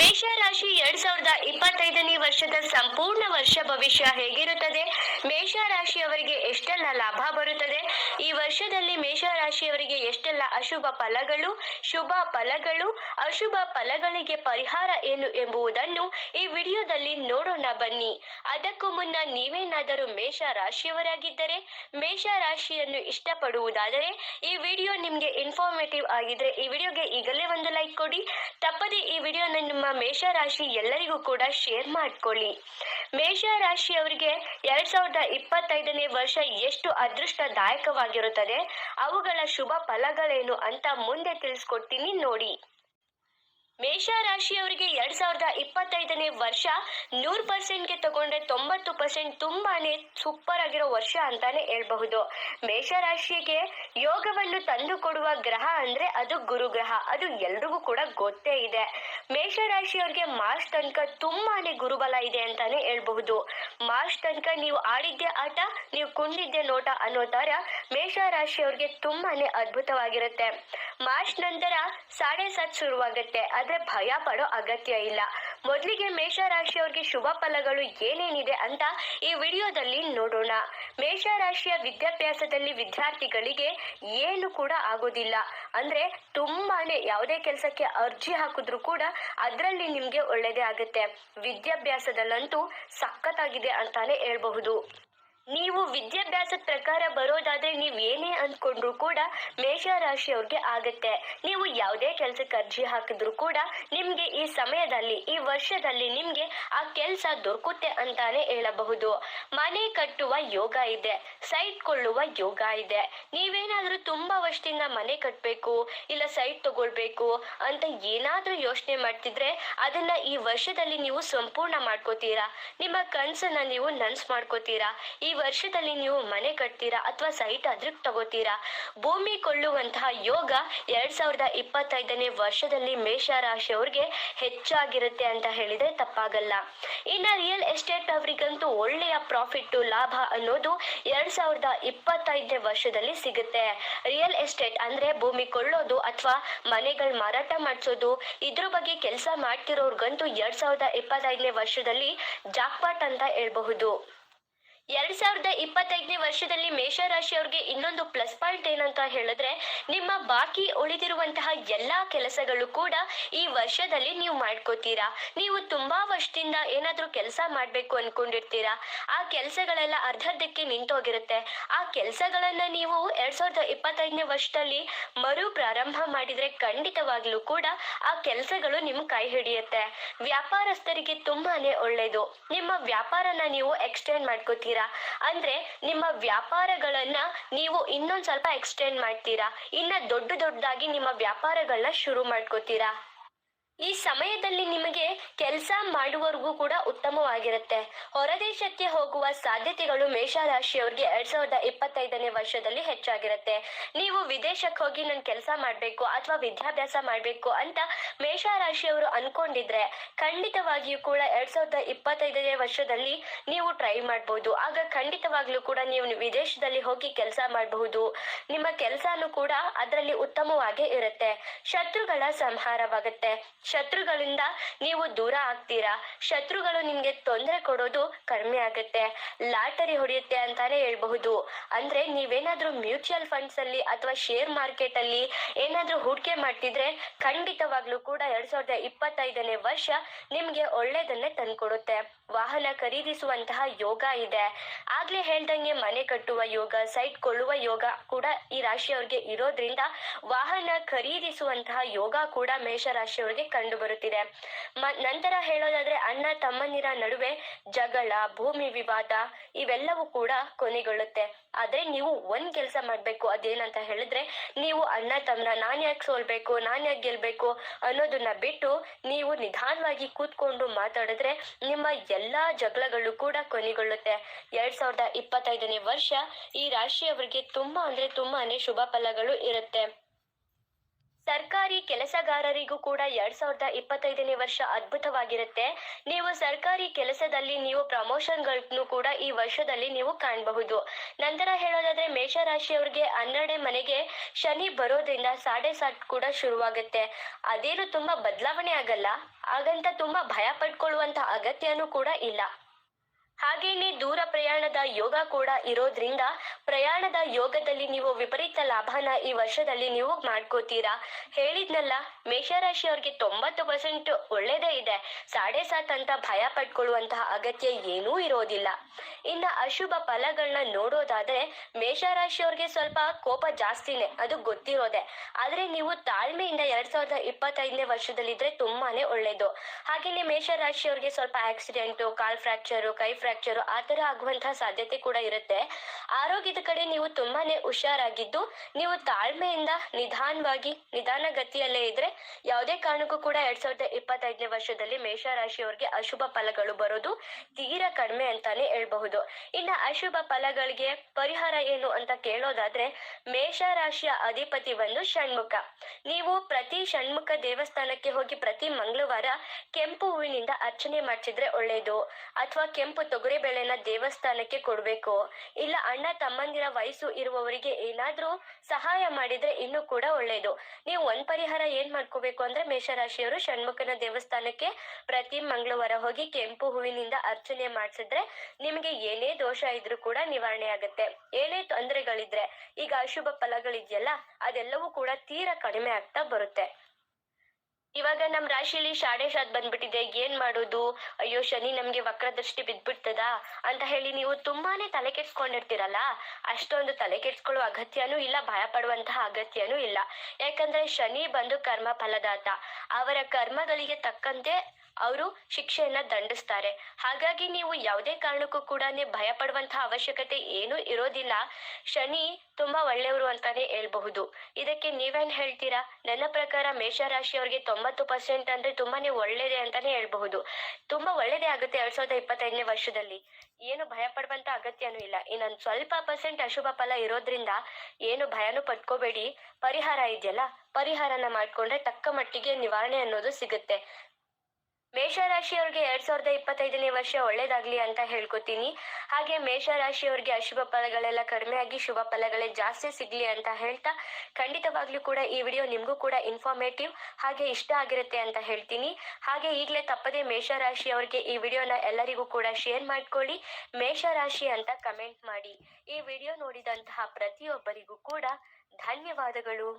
ಮೇಷರಾಶಿ ಎರಡ್ ಸಾವಿರದ ಇಪ್ಪತ್ತೈದನೇ ವರ್ಷದ ಸಂಪೂರ್ಣ ವರ್ಷ ಭವಿಷ್ಯ ಹೇಗಿರುತ್ತದೆ? ಮೇಷರಾಶಿಯವರಿಗೆ ಎಷ್ಟೆಲ್ಲ ಲಾಭ ಬರುತ್ತದೆ? ಈ ವರ್ಷದಲ್ಲಿ ಮೇಷರಾಶಿಯವರಿಗೆ ಎಷ್ಟೆಲ್ಲ ಅಶುಭ ಫಲಗಳು, ಶುಭ ಫಲಗಳು, ಅಶುಭ ಫಲಗಳಿಗೆ ಪರಿಹಾರ ಏನು ಎಂಬುದನ್ನು ಈ ವಿಡಿಯೋದಲ್ಲಿ ನೋಡೋಣ ಬನ್ನಿ. ಅದಕ್ಕೂ ಮುನ್ನ ನೀವೇನಾದರೂ ಮೇಷ ರಾಶಿಯವರಾಗಿದ್ದರೆ ಮೇಷ ರಾಶಿಯನ್ನು ಇಷ್ಟಪಡುವುದಾದರೆ, ಈ ವಿಡಿಯೋ ನಿಮಗೆ ಇನ್ಫಾರ್ಮೇಟಿವ್ ಆಗಿದ್ರೆ ಈ ವಿಡಿಯೋಗೆ ಈಗಲೇ ಒಂದು ಲೈಕ್ ಕೊಡಿ. ತಪ್ಪದೆ ಈ ವಿಡಿಯೋನ ನಿಮ್ಮ ಮೇಷ ರಾಶಿ ಎಲ್ಲರಿಗೂ ಕೂಡ ಶೇರ್ ಮಾಡ್ಕೊಳ್ಳಿ. ಮೇಷ ರಾಶಿಯವರಿಗೆ ಎರಡ್ ಸಾವಿರದ ಇಪ್ಪತ್ತೈದನೇ ವರ್ಷ ಎಷ್ಟು ಅದೃಷ್ಟದಾಯಕವಾಗಿರುತ್ತದೆ, ಅವುಗಳ ಶುಭ ಫಲಗಳೇನು ಅಂತ ಮುಂದೆ ತಿಳಿಸ್ಕೊಡ್ತೀನಿ ನೋಡಿ. ಮೇಷ ರಾಶಿಯವರಿಗೆ ಎರಡ್ ಸಾವಿರದ ಇಪ್ಪತ್ತೈದನೇ ವರ್ಷ ನೂರ್ ಪರ್ಸೆಂಟ್ಗೆ ತಗೊಂಡ್ರೆ ತೊಂಬತ್ತು ಪರ್ಸೆಂಟ್ ತುಂಬಾನೇ ಸೂಪರ್ ಆಗಿರೋ ವರ್ಷ ಅಂತಾನೆ ಹೇಳ್ಬಹುದು. ಮೇಷ ರಾಶಿಗೆ ಯೋಗವನ್ನು ತಂದು ಕೊಡುವ ಗ್ರಹ ಅಂದ್ರೆ ಅದು ಗುರು ಗ್ರಹ ಅದು ಎಲ್ರಿಗೂ ಕೂಡ ಗೊತ್ತೇ ಇದೆ. ಮೇಷ ರಾಶಿಯವರಿಗೆ ಮಾರ್ಚ್ ತನಕ ತುಂಬಾನೇ ಗುರುಬಲ ಇದೆ ಅಂತಾನೆ ಹೇಳ್ಬಹುದು. ಮಾರ್ಚ್ ತನಕ ನೀವು ಆಡಿದ್ದೆ ಆಟ, ನೀವು ಕುಂಡಿದ್ದೆ ನೋಟ ಅನ್ನೋ ತರ ಮೇಷ ರಾಶಿಯವರಿಗೆ ತುಂಬಾನೇ ಅದ್ಭುತವಾಗಿರುತ್ತೆ. ಮಾರ್ಚ್ ನಂತರ ಸಾಡೆ ಸಾತ್ ಶುರುವಾಗುತ್ತೆ. ಆದ್ರೆ ಭಯ ಪಡೋ ಅಗತ್ಯ ಇಲ್ಲ. ಮೊದಲಿಗೆ ಮೇಷ ರಾಶಿಯವರಿಗೆ ಶುಭ ಫಲಗಳು ಏನೇನಿದೆ ಅಂತ ಈ ವಿಡಿಯೋದಲ್ಲಿ ನೋಡೋಣ. ಮೇಷರಾಶಿಯ ವಿದ್ಯಾಭ್ಯಾಸದಲ್ಲಿ ವಿದ್ಯಾರ್ಥಿಗಳಿಗೆ ಏನು ಕೂಡ ಆಗೋದಿಲ್ಲ. ಅಂದ್ರೆ ತುಂಬಾನೇ ಯಾವುದೇ ಕೆಲಸಕ್ಕೆ ಅರ್ಜಿ ಹಾಕಿದ್ರು ಕೂಡ ಅದರಲ್ಲಿ ನಿಮ್ಗೆ ಒಳ್ಳೇದೇ ಆಗುತ್ತೆ. ವಿದ್ಯಾಭ್ಯಾಸದಲ್ಲಂತೂ ಸಖತ್ತಾಗಿದೆ ಅಂತಾನೆ ಹೇಳ್ಬಹುದು. ನೀವು ವಿದ್ಯಾಭ್ಯಾಸದ ಪ್ರಕಾರ ಬರೋದಾದ್ರೆ ನೀವು ಏನೇ ಅಂದ್ಕೊಂಡ್ರು ಕೂಡ ಮೇಷ ಆಗತ್ತೆ. ನೀವು ಯಾವುದೇ ಕೆಲಸಕ್ಕೆ ಅರ್ಜಿ ಹಾಕಿದ್ರು ಕೂಡ ನಿಮ್ಗೆ ಈ ಸಮಯದಲ್ಲಿ, ಈ ವರ್ಷದಲ್ಲಿ ನಿಮ್ಗೆ ಆ ಕೆಲಸ ದೊರಕುತ್ತೆ ಅಂತಾನೆ ಹೇಳಬಹುದು. ಮನೆ ಕಟ್ಟುವ ಯೋಗ ಇದೆ, ಸೈಟ್ ಕೊಳ್ಳುವ ಯೋಗ ಇದೆ. ನೀವೇನಾದ್ರೂ ತುಂಬಾ ವರ್ಷದಿಂದ ಮನೆ ಕಟ್ಟಬೇಕು ಇಲ್ಲ ಸೈಟ್ ತಗೊಳ್ಬೇಕು ಅಂತ ಏನಾದ್ರೂ ಯೋಚನೆ ಮಾಡ್ತಿದ್ರೆ ಅದನ್ನ ಈ ವರ್ಷದಲ್ಲಿ ನೀವು ಸಂಪೂರ್ಣ ಮಾಡ್ಕೋತೀರಾ? ನಿಮ್ಮ ಕನಸನ್ನ ನೀವು ನನ್ಸ್ ಮಾಡ್ಕೋತೀರಾ? ಈ ವರ್ಷದಲ್ಲಿ ನೀವು ಮನೆ ಕಟ್ತೀರಾ ಅಥವಾ ಸೈಟ್ ಅದ್ರಕ್ ತಗೋತೀರಾ? ಭೂಮಿ ಕೊಳ್ಳುವಂತಹ ಯೋಗ ಎರಡ್ ಸಾವಿರದ ಇಪ್ಪತ್ತೈದನೇ ವರ್ಷದಲ್ಲಿ ಮೇಷ ರಾಶಿಯವ್ರಿಗೆ ಹೆಚ್ಚಾಗಿರುತ್ತೆ ಅಂತ ಹೇಳಿದ್ರೆ ತಪ್ಪಾಗಲ್ಲ. ಇನ್ನ ರಿಯಲ್ ಎಸ್ಟೇಟ್ ಅವರಿಗಂತೂ ಒಳ್ಳೆಯ ಪ್ರಾಫಿಟ್ ಲಾಭ ಅನ್ನೋದು ಎರಡ್ ಸಾವಿರದ ಇಪ್ಪತ್ತೈದನೇ ವರ್ಷದಲ್ಲಿ ಸಿಗುತ್ತೆ. ರಿಯಲ್ ಎಸ್ಟೇಟ್ ಅಂದ್ರೆ ಭೂಮಿ ಕೊಳ್ಳೋದು ಅಥವಾ ಮನೆಗಳ ಮಾರಾಟ ಮಾಡಿಸೋದು. ಇದ್ರ ಬಗ್ಗೆ ಕೆಲಸ ಮಾಡ್ತಿರೋರ್ಗಂತೂ ಎರಡ್ ಸಾವಿರದ ಇಪ್ಪತ್ತೈದನೇ ವರ್ಷದಲ್ಲಿ ಜಾಕ್ಪಾಟ್ ಅಂತ ಹೇಳ್ಬಹುದು. ಎರಡ್ ಸಾವಿರದ ಇಪ್ಪತ್ತೈದನೇ ವರ್ಷದಲ್ಲಿ ಮೇಷರಾಶಿಯವ್ರಿಗೆ ಇನ್ನೊಂದು ಪ್ಲಸ್ ಪಾಯಿಂಟ್ ಏನಂತ ಹೇಳಿದ್ರೆ, ನಿಮ್ಮ ಬಾಕಿ ಉಳಿದಿರುವಂತಹ ಎಲ್ಲಾ ಕೆಲಸಗಳು ಕೂಡ ಈ ವರ್ಷದಲ್ಲಿ ನೀವು ಮಾಡ್ಕೋತೀರಾ? ನೀವು ತುಂಬಾ ವರ್ಷದಿಂದ ಏನಾದ್ರೂ ಕೆಲಸ ಮಾಡ್ಬೇಕು ಅನ್ಕೊಂಡಿರ್ತೀರಾ? ಆ ಕೆಲಸಗಳೆಲ್ಲ ಅರ್ಧರ್ಧಕ್ಕೆ ನಿಂತೋಗಿರುತ್ತೆ. ಆ ಕೆಲಸಗಳನ್ನ ನೀವು ಎರಡ್ ಸಾವಿರದ ಇಪ್ಪತ್ತೈದನೇ ವರ್ಷದಲ್ಲಿ ಮರು ಪ್ರಾರಂಭ ಮಾಡಿದ್ರೆ ಖಂಡಿತವಾಗ್ಲೂ ಕೂಡ ಆ ಕೆಲಸಗಳು ನಿಮ್ ಕೈ ಹಿಡಿಯುತ್ತೆ. ವ್ಯಾಪಾರಸ್ಥರಿಗೆ ತುಂಬಾನೇ ಒಳ್ಳೇದು. ನಿಮ್ಮ ವ್ಯಾಪಾರನ ನೀವು ಎಕ್ಸ್ಟೆಂಡ್ ಮಾಡ್ಕೋತೀರಾ? ಅಂದ್ರೆ ನಿಮ್ಮ ವ್ಯಾಪಾರಗಳನ್ನ ನೀವು ಇನ್ನೊಂದ್ ಸ್ವಲ್ಪ ಎಕ್ಸ್ಟೆಂಡ್ ಮಾಡ್ತೀರಾ? ಇನ್ನ ದೊಡ್ಡ ದೊಡ್ಡದಾಗಿ ನಿಮ್ಮ ವ್ಯಾಪಾರಗಳನ್ನ ಶುರು ಮಾಡ್ಕೋತೀರಾ? ಈ ಸಮಯದಲ್ಲಿ ನಿಮಗೆ ಕೆಲಸ ಮಾಡುವವರೆಗೂ ಕೂಡ ಉತ್ತಮವಾಗಿರುತ್ತೆ. ಹೊರದೇಶಕ್ಕೆ ಹೋಗುವ ಸಾಧ್ಯತೆಗಳು ಮೇಷರಾಶಿಯವರಿಗೆ ಎರಡ್ ಸಾವಿರದ ಇಪ್ಪತ್ತೈದನೇ ವರ್ಷದಲ್ಲಿ ಹೆಚ್ಚಾಗಿರುತ್ತೆ. ನೀವು ವಿದೇಶಕ್ಕೆ ಹೋಗಿ ನನ್ ಕೆಲಸ ಮಾಡಬೇಕು ಅಥವಾ ವಿದ್ಯಾಭ್ಯಾಸ ಮಾಡಬೇಕು ಅಂತ ಮೇಷರಾಶಿಯವರು ಅನ್ಕೊಂಡಿದ್ರೆ ಖಂಡಿತವಾಗಿಯೂ ಕೂಡ ಎರಡ್ ಸಾವಿರದ ಇಪ್ಪತ್ತೈದನೇ ವರ್ಷದಲ್ಲಿ ನೀವು ಟ್ರೈ ಮಾಡಬಹುದು ಆಗ ಖಂಡಿತವಾಗ್ಲೂ ಕೂಡ ನೀವು ವಿದೇಶದಲ್ಲಿ ಹೋಗಿ ಕೆಲಸ ಮಾಡಬಹುದು. ನಿಮ್ಮ ಕೆಲಸನೂ ಕೂಡ ಅದರಲ್ಲಿ ಉತ್ತಮವಾಗಿ ಇರುತ್ತೆ. ಶತ್ರುಗಳ ಸಂಹಾರವಾಗುತ್ತೆ. ಶತ್ರುಗಳಿಂದ ನೀವು ದೂರ ಆಗ್ತೀರಾ? ಶತ್ರುಗಳು ನಿಮ್ಗೆ ತೊಂದರೆ ಕೊಡೋದು ಕಡಿಮೆ ಆಗುತ್ತೆ. ಲಾಟರಿ ಹೊಡೆಯುತ್ತೆ ಅಂತಾನೆ ಹೇಳ್ಬಹುದು. ಅಂದ್ರೆ ನೀವೇನಾದ್ರೂ ಮ್ಯೂಚುವಲ್ ಫಂಡ್ಸ್ ಅಲ್ಲಿ ಅಥವಾ ಶೇರ್ ಮಾರ್ಕೆಟ್ ಅಲ್ಲಿ ಏನಾದ್ರೂ ಹೂಡಿಕೆ ಮಾಡ್ತಿದ್ರೆ ಖಂಡಿತವಾಗ್ಲೂ ಕೂಡ ಎರಡ್ ಸಾವಿರದ ಇಪ್ಪತ್ತೈದನೇ ವರ್ಷ ನಿಮ್ಗೆ ಒಳ್ಳೇದನ್ನೇ ತಂದ್ಕೊಡುತ್ತೆ. ವಾಹನ ಖರೀದಿಸುವಂತಹ ಯೋಗ ಇದೆ. ಆಗ್ಲೇ ಹೇಳ್ದಂಗೆ ಮನೆ ಕಟ್ಟುವ ಯೋಗ ಸೈಟ್ ಕೊಳ್ಳುವ ಯೋಗ ಕೂಡ ಈ ರಾಶಿಯವ್ರಿಗೆ ಇರೋದ್ರಿಂದ ವಾಹನ ಖರೀದಿಸುವಂತಹ ಯೋಗ ಕೂಡ ಮೇಷರಾಶಿಯವರಿಗೆ ಕಂಡು ಬರುತ್ತಿದೆ ನಂತರ ಹೇಳೋದಾದ್ರೆ ಅಣ್ಣ ತಮ್ಮನಿರ ನಡುವೆ ಜಗಳ, ಭೂಮಿ ವಿವಾದ ಇವೆಲ್ಲವೂ ಕೂಡ ಕೊನೆಗೊಳ್ಳುತ್ತೆ. ಆದ್ರೆ ನೀವು ಒಂದ್ ಕೆಲಸ ಮಾಡ್ಬೇಕು, ಅದೇನಂತ ಹೇಳಿದ್ರೆ ನೀವು ಅಣ್ಣ ತಮ್ಮನ ನಾನ್ ಯಾಕೆ ಸೋಲ್ಬೇಕು, ನಾನ್ ಯಾಕೆ ಗೆಲ್ಬೇಕು ಅನ್ನೋದನ್ನ ಬಿಟ್ಟು ನೀವು ನಿಧಾನವಾಗಿ ಕೂತ್ಕೊಂಡು ಮಾತಾಡಿದ್ರೆ ನಿಮ್ಮ ಎಲ್ಲಾ ಜಗಳಗಳು ಕೂಡ ಕೊನೆಗೊಳ್ಳುತ್ತೆ. ಎರಡ್ ಸಾವಿರದ ಇಪ್ಪತ್ತೈದನೇ ವರ್ಷ ಈ ರಾಶಿಯವರಿಗೆ ತುಂಬಾ ಅಂದ್ರೆ ತುಂಬಾನೇ ಶುಭ ಫಲಗಳು ಇರುತ್ತೆ. ಸರ್ಕಾರಿ ಕೆಲಸಗಾರರಿಗೂ ಕೂಡ ಎರಡ್ ಸಾವಿರದ ಇಪ್ಪತ್ತೈದನೇ ವರ್ಷ ಅದ್ಭುತವಾಗಿರುತ್ತೆ. ನೀವು ಸರ್ಕಾರಿ ಕೆಲಸದಲ್ಲಿ ನೀವು ಪ್ರಮೋಷನ್ಗಳನ್ನು ಕೂಡ ಈ ವರ್ಷದಲ್ಲಿ ನೀವು ಕಾಣಬಹುದು. ನಂತರ ಹೇಳೋದಾದ್ರೆ ಮೇಷರಾಶಿಯವರಿಗೆ ಹನ್ನೆರಡೇ ಮನೆಗೆ ಶನಿ ಬರೋದ್ರಿಂದ ಸಾಡೆ ಸಾಟ್ ಕೂಡ ಶುರುವಾಗುತ್ತೆ. ಅದೇನು ತುಂಬಾ ಬದಲಾವಣೆ ಆಗಲ್ಲ. ಹಾಗಂತ ತುಂಬಾ ಭಯ ಪಡ್ಕೊಳ್ಳುವಂತ ಅಗತ್ಯನೂ ಕೂಡ ಇಲ್ಲ. ಹಾಗೇನೆ ದೂರ ಪ್ರಯಾಣದ ಯೋಗ ಕೂಡ ಇರೋದ್ರಿಂದ ಪ್ರಯಾಣದ ಯೋಗದಲ್ಲಿ ನೀವು ವಿಪರೀತ ಲಾಭನ ಈ ವರ್ಷದಲ್ಲಿ ನೀವು ಮಾಡ್ಕೋತೀರಾ? ಹೇಳಿದ್ನಲ್ಲ ಮೇಷರಾಶಿಯವ್ರಿಗೆ ತೊಂಬತ್ತು ಪರ್ಸೆಂಟ್ ಒಳ್ಳೇದೇ ಇದೆ. ಸಾಡೆ ಸಾತ್ ಅಂತ ಭಯ ಪಡ್ಕೊಳ್ಳುವಂತಹ ಅಗತ್ಯ ಏನೂ ಇರೋದಿಲ್ಲ. ಇನ್ನ ಅಶುಭ ಫಲಗಳನ್ನ ನೋಡೋದಾದ್ರೆ ಮೇಷರಾಶಿಯವ್ರಿಗೆ ಸ್ವಲ್ಪ ಕೋಪ ಜಾಸ್ತಿನೇ, ಅದು ಗೊತ್ತಿರೋದೆ. ಆದ್ರೆ ನೀವು ತಾಳ್ಮೆಯಿಂದ ಎರಡ್ ಸಾವಿರದ ಇಪ್ಪತ್ತೈದನೇ ವರ್ಷದಲ್ಲಿದ್ರೆ ತುಂಬಾನೇ ಒಳ್ಳೇದು. ಹಾಗೇನೆ ಮೇಷರಾಶಿಯವ್ರಿಗೆ ಸ್ವಲ್ಪ ಆಕ್ಸಿಡೆಂಟ್ ಕಾಲ್ ಫ್ರಾಕ್ಚರ್ ಕೈ ಫ್ರಾಕ್ಚರು ಆ ತರ ಆಗುವಂತಹ ಸಾಧ್ಯತೆ ಕೂಡ ಇರುತ್ತೆ. ಆರೋಗ್ಯದ ಕಡೆ ನೀವು ತುಂಬಾನೇ ಹುಷಾರಾಗಿದ್ದು, ನೀವು ತಾಳ್ಮೆಯಿಂದ ನಿಧಾನವಾಗಿ ನಿಧಾನ ಗತಿಯಲ್ಲೇ ಇದ್ರೆ ಯಾವುದೇ ಕಾರಣಕ್ಕೂ ಕೂಡ ಎರಡ್ ಸಾವಿರದ ಇಪ್ಪತ್ತೈದನೇ ವರ್ಷದಲ್ಲಿ ಮೇಷರಾಶಿಯವರಿಗೆ ಅಶುಭ ಫಲಗಳು ಬರೋದು ತೀರಾ ಕಡಿಮೆ ಅಂತಾನೆ ಹೇಳ್ಬಹುದು. ಇನ್ನ ಅಶುಭ ಫಲಗಳಿಗೆ ಪರಿಹಾರ ಏನು ಅಂತ ಕೇಳೋದಾದ್ರೆ, ಮೇಷರಾಶಿಯ ಅಧಿಪತಿ ಬಂದು ಷಣ್ಮುಖ. ನೀವು ಪ್ರತಿ ಷಣ್ಮುಖ ದೇವಸ್ಥಾನಕ್ಕೆ ಹೋಗಿ ಪ್ರತಿ ಮಂಗಳವಾರ ಕೆಂಪು ಹೂವಿನಿಂದ ಅರ್ಚನೆ ಮಾಡಿಸಿದ್ರೆ ಒಳ್ಳೇದು. ಅಥವಾ ಕೆಂಪು ತೊಗರಿಬೇಳೆನ ದೇವಸ್ಥಾನಕ್ಕೆ ಕೊಡ್ಬೇಕು. ಇಲ್ಲ ಅಣ್ಣ ತಮ್ಮಂದಿರ ವಯಸ್ಸು ಇರುವವರಿಗೆ ಏನಾದ್ರೂ ಸಹಾಯ ಮಾಡಿದ್ರೆ ಇನ್ನೂ ಕೂಡ ಒಳ್ಳೇದು. ನೀವು ಒಂದ್ ಪರಿಹಾರ ಏನ್ ಮಾಡ್ಕೋಬೇಕು ಅಂದ್ರೆ ಮೇಷರಾಶಿಯವರು ಷಣ್ಮುಖನ ದೇವಸ್ಥಾನಕ್ಕೆ ಪ್ರತಿ ಮಂಗಳವಾರ ಹೋಗಿ ಕೆಂಪು ಹೂವಿನಿಂದ ಅರ್ಚನೆ ಮಾಡಿಸಿದ್ರೆ ನಿಮ್ಗೆ ಏನೇ ದೋಷ ಇದ್ರೂ ಕೂಡ ನಿವಾರಣೆ ಆಗುತ್ತೆ. ಏನೇ ತೊಂದರೆಗಳಿದ್ರೆ ಈಗ ಅಶುಭ ಫಲಗಳಿದೆಯಲ್ಲ ಅದೆಲ್ಲವೂ ಕೂಡ ತೀರಾ ಕಡಿಮೆ ಆಗ್ತಾ ಬರುತ್ತೆ. ಇವಾಗ ನಮ್ ರಾಶಿಲಿ ಶಾಡೆ ಶಾದ್ ಬಂದ್ಬಿಟ್ಟಿದೆ, ಏನ್ ಮಾಡೋದು? ಅಯ್ಯೋ, ಶನಿ ನಮ್ಗೆ ವಕ್ರದೃಷ್ಟಿ ಬಿದ್ಬಿಡ್ತದ? ಅಂತ ಹೇಳಿ ನೀವು ತುಂಬಾನೇ ತಲೆ ಕೆಡ್ಸ್ಕೊಂಡಿರ್ತೀರಲ್ಲ? ಅಷ್ಟೊಂದು ತಲೆ ಕೆಡ್ಸ್ಕೊಳ್ಳೋ ಅಗತ್ಯನೂ ಇಲ್ಲ ಭಯ ಪಡುವಂತಹ ಅಗತ್ಯನೂ ಇಲ್ಲ. ಯಾಕಂದ್ರೆ ಶನಿ ಬಂದು ಕರ್ಮ ಫಲದಾತ ಅವರ ಕರ್ಮಗಳಿಗೆ ತಕ್ಕಂತೆ ಅವರು ಶಿಕ್ಷೆಯನ್ನ ದಂಡಿಸ್ತಾರೆ. ಹಾಗಾಗಿ ನೀವು ಯಾವುದೇ ಕಾರಣಕ್ಕೂ ಕೂಡ ಭಯ ಪಡುವಂತಹ ಅವಶ್ಯಕತೆ ಏನೂ ಇರೋದಿಲ್ಲ. ಶನಿ ತುಂಬಾ ಒಳ್ಳೆಯವರು ಅಂತಾನೆ ಹೇಳ್ಬಹುದು. ಇದಕ್ಕೆ ನೀವೇನ್ ಹೇಳ್ತೀರಾ? ನನ್ನ ಪ್ರಕಾರ ಮೇಷರಾಶಿಯವರಿಗೆ ತೊಂಬತ್ತು ಪರ್ಸೆಂಟ್ ಅಂದ್ರೆ ತುಂಬಾನೇ ಒಳ್ಳೇದೇ ಅಂತಾನೆ ಹೇಳ್ಬಹುದು. ತುಂಬಾ ಒಳ್ಳೇದೇ ಆಗುತ್ತೆ ಎರಡ್ ಸಾವಿರದ ಇಪ್ಪತ್ತೈದನೇ ವರ್ಷದಲ್ಲಿ. ಏನು ಭಯ ಪಡುವಂತ ಅಗತ್ಯನೂ ಇಲ್ಲ. ಇನ್ನೊಂದು ಸ್ವಲ್ಪ ಪರ್ಸೆಂಟ್ ಅಶುಭ ಫಲ ಇರೋದ್ರಿಂದ ಏನು ಭಯನೂ ಪಡ್ಕೋಬೇಡಿ. ಪರಿಹಾರ ಇದೆಯಲ್ಲ? ಪರಿಹಾರನ ಮಾಡ್ಕೊಂಡ್ರೆ ತಕ್ಕ ಮಟ್ಟಿಗೆ ನಿವಾರಣೆ ಅನ್ನೋದು ಸಿಗುತ್ತೆ. ಮೇಷರಾಶಿಯವ್ರಿಗೆ ಎರಡ್ ಸಾವಿರದ ಇಪ್ಪತ್ತೈದನೇ ವರ್ಷ ಒಳ್ಳೇದಾಗ್ಲಿ ಅಂತ ಹೇಳ್ಕೊತೀನಿ. ಹಾಗೆ ಮೇಷರಾಶಿಯವ್ರಿಗೆ ಅಶುಭ ಫಲಗಳೆಲ್ಲ ಕಡಿಮೆ ಆಗಿ ಶುಭ ಫಲಗಳೇ ಜಾಸ್ತಿ ಸಿಗ್ಲಿ ಅಂತ ಹೇಳ್ತಾ ಖಂಡಿತವಾಗ್ಲೂ ಕೂಡ ಈ ವಿಡಿಯೋ ನಿಮಗೂ ಕೂಡ ಇನ್ಫಾರ್ಮೇಟಿವ್ ಹಾಗೆ ಇಷ್ಟ ಆಗಿರುತ್ತೆ ಅಂತ ಹೇಳ್ತೀನಿ. ಹಾಗೆ ಈಗಲೇ ತಪ್ಪದೆ ಮೇಷರಾಶಿಯವ್ರಿಗೆ ಈ ವಿಡಿಯೋನ ಎಲ್ಲರಿಗೂ ಕೂಡ ಶೇರ್ ಮಾಡ್ಕೊಳ್ಳಿ. ಮೇಷರಾಶಿ ಅಂತ ಕಮೆಂಟ್ ಮಾಡಿ. ಈ ವಿಡಿಯೋ ನೋಡಿದಂತಹ ಪ್ರತಿಯೊಬ್ಬರಿಗೂ ಕೂಡ ಧನ್ಯವಾದಗಳು.